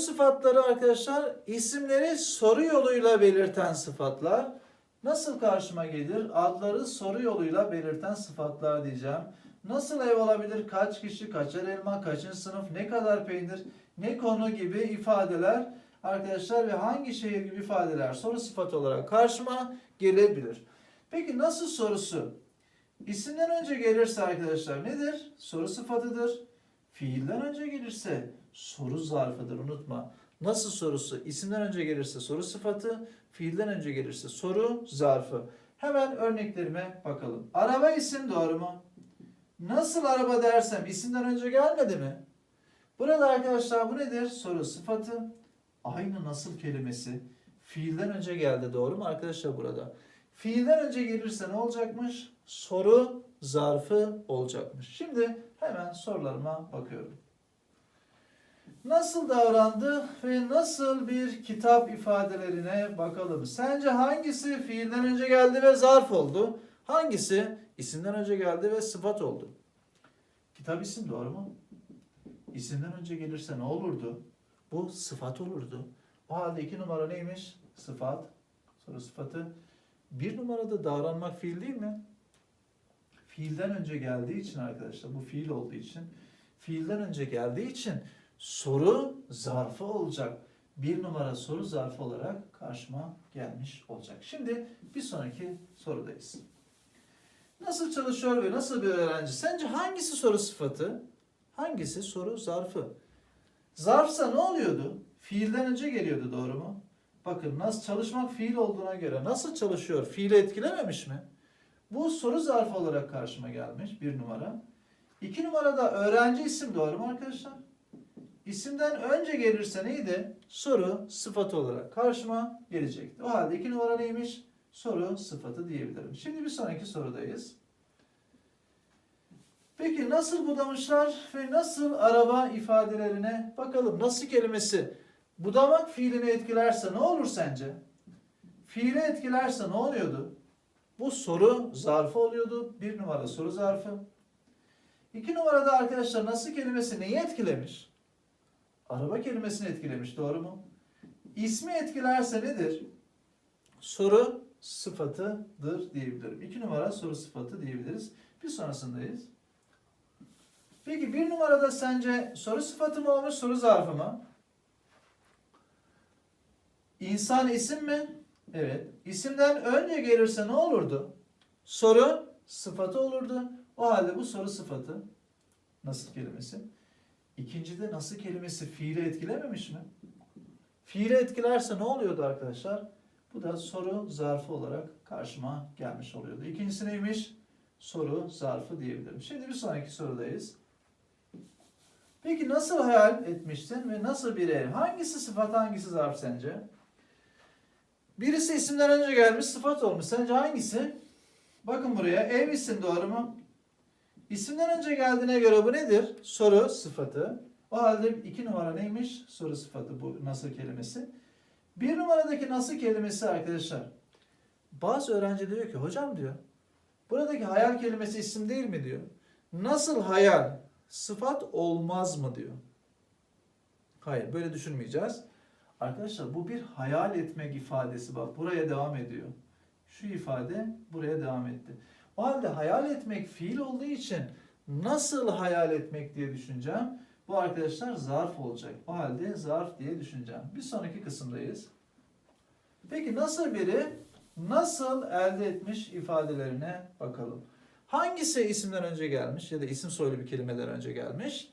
sıfatları arkadaşlar isimleri soru yoluyla belirten sıfatlar. Nasıl karşıma gelir? Adları soru yoluyla belirten sıfatlar diyeceğim. Nasıl ev olabilir? Kaç kişi, kaçar elma, kaçıncı sınıf, ne kadar peynir, ne konu gibi ifadeler arkadaşlar ve hangi şehir gibi ifadeler soru sıfatı olarak karşıma gelebilir. Peki nasıl sorusu? İsimden önce gelirse arkadaşlar nedir? Soru sıfatıdır. Fiilden önce gelirse soru zarfıdır unutma. Nasıl sorusu? İsimden önce gelirse soru sıfatı, fiilden önce gelirse soru zarfı. Hemen örneklerime bakalım. Araba isim doğru mu? Nasıl araba dersem isimden önce gelmedi mi? Burada arkadaşlar bu nedir? Soru sıfatı. Aynı nasıl kelimesi fiilden önce geldi doğru mu arkadaşlar burada? Fiilden önce gelirse ne olacakmış? Soru zarfı olacakmış. Şimdi hemen sorularıma bakıyorum. Nasıl davrandı ve nasıl bir kitap ifadelerine bakalım. Sence hangisi fiilden önce geldi ve zarf oldu? Hangisi isimden önce geldi ve sıfat oldu? Kitap isim doğru mu? İsimden önce gelirse ne olurdu? Bu sıfat olurdu. O halde iki numara neymiş? Sıfat. Soru sıfatı. Bir numarada davranmak fiil değil mi? Fiilden önce geldiği için arkadaşlar bu fiil olduğu için fiilden önce geldiği için soru zarfı olacak. Bir numara soru zarfı olarak karşıma gelmiş olacak. Şimdi bir sonraki sorudayız. Nasıl çalışıyor ve nasıl bir öğrenci? Sence hangisi soru sıfatı? Hangisi soru zarfı? Zarfsa ne oluyordu? Fiilden önce geliyordu doğru mu? Bakın nasıl çalışmak fiil olduğuna göre nasıl çalışıyor? Fiili etkilememiş mi? Bu soru zarfı olarak karşıma gelmiş bir numara. İki numarada öğrenci isim doğru mu arkadaşlar? İsimden önce gelirse neydi? Soru sıfatı olarak karşıma gelecekti. O halde iki numara neymiş? Soru sıfatı diyebilirim. Şimdi bir sonraki sorudayız. Peki nasıl budamışlar ve nasıl araba ifadelerine bakalım. Nasıl kelimesi budamak fiilini etkilerse ne olur sence? Fiili etkilerse ne oluyordu? Bu soru zarfı oluyordu. Bir numara soru zarfı. İki numarada arkadaşlar nasıl kelimesi neyi etkilemiş? Araba kelimesini etkilemiş doğru mu? İsmi etkilerse nedir? Soru sıfatıdır diyebilirim. İki numara soru sıfatı diyebiliriz. Bir sonrasındayız. Peki bir numarada sence soru sıfatı mı olmuş soru zarfı mı? İnsan isim mi? Evet. İsimden önce gelirse ne olurdu? Soru sıfatı olurdu. O halde bu soru sıfatı nasıl kelimesi? İkincide nasıl kelimesi fiili etkilememiş mi? Fiili etkilerse ne oluyordu arkadaşlar? Bu da soru zarfı olarak karşıma gelmiş oluyordu. İkincisi neymiş? Soru zarfı diyebilirim. Şimdi bir sonraki sorudayız. Peki nasıl hayal etmiştin ve nasıl bir ev? Hangisi sıfat hangisi zarf sence? Birisi isimden önce gelmiş sıfat olmuş. Sence hangisi? Bakın buraya ev isim doğru mu? İsimden önce geldiğine göre bu nedir? Soru sıfatı. O halde iki numara neymiş? Soru sıfatı bu nasıl kelimesi. Bir numaradaki nasıl kelimesi arkadaşlar. Bazı öğrenci diyor ki hocam diyor. Buradaki hayal kelimesi isim değil mi diyor. Nasıl hayal? Sıfat olmaz mı diyor. Hayır böyle düşünmeyeceğiz. Arkadaşlar bu bir hayal etmek ifadesi bak buraya devam ediyor. Şu ifade buraya devam etti. O halde hayal etmek fiil olduğu için nasıl hayal etmek diye düşüneceğim. Bu arkadaşlar zarf olacak. O halde zarf diye düşüneceğim. Bir sonraki kısımdayız. Peki nasıl biri nasıl elde etmiş ifadelerine bakalım. Hangisi isimden önce gelmiş ya da isim soylu bir kelimeden önce gelmiş?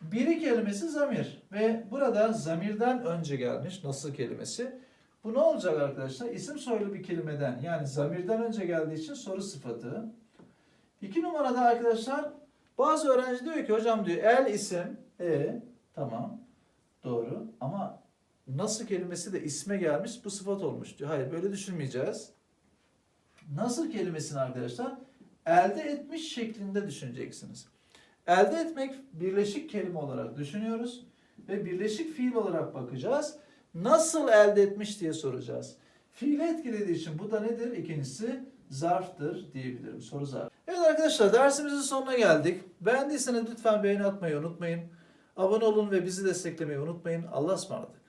Biri kelimesi zamir ve burada zamirden önce gelmiş nasıl kelimesi. Bu ne olacak arkadaşlar? İsim soylu bir kelimeden yani zamirden önce geldiği için soru sıfatı. İki numarada arkadaşlar bazı öğrenci diyor ki hocam diyor el isim e tamam doğru ama nasıl kelimesi de isme gelmiş bu sıfat olmuş diyor. Hayır böyle düşünmeyeceğiz. Nasıl kelimesini arkadaşlar elde etmiş şeklinde düşüneceksiniz. Elde etmek birleşik kelime olarak düşünüyoruz ve birleşik fiil olarak bakacağız. Nasıl elde etmiş diye soracağız. Fiili etkilediği için bu da nedir? İkincisi zarftır diyebilirim. Soru zarf. Evet arkadaşlar dersimizin sonuna geldik. Beğendiyseniz lütfen beğeni atmayı unutmayın. Abone olun ve bizi desteklemeyi unutmayın. Allah'a ısmarladık.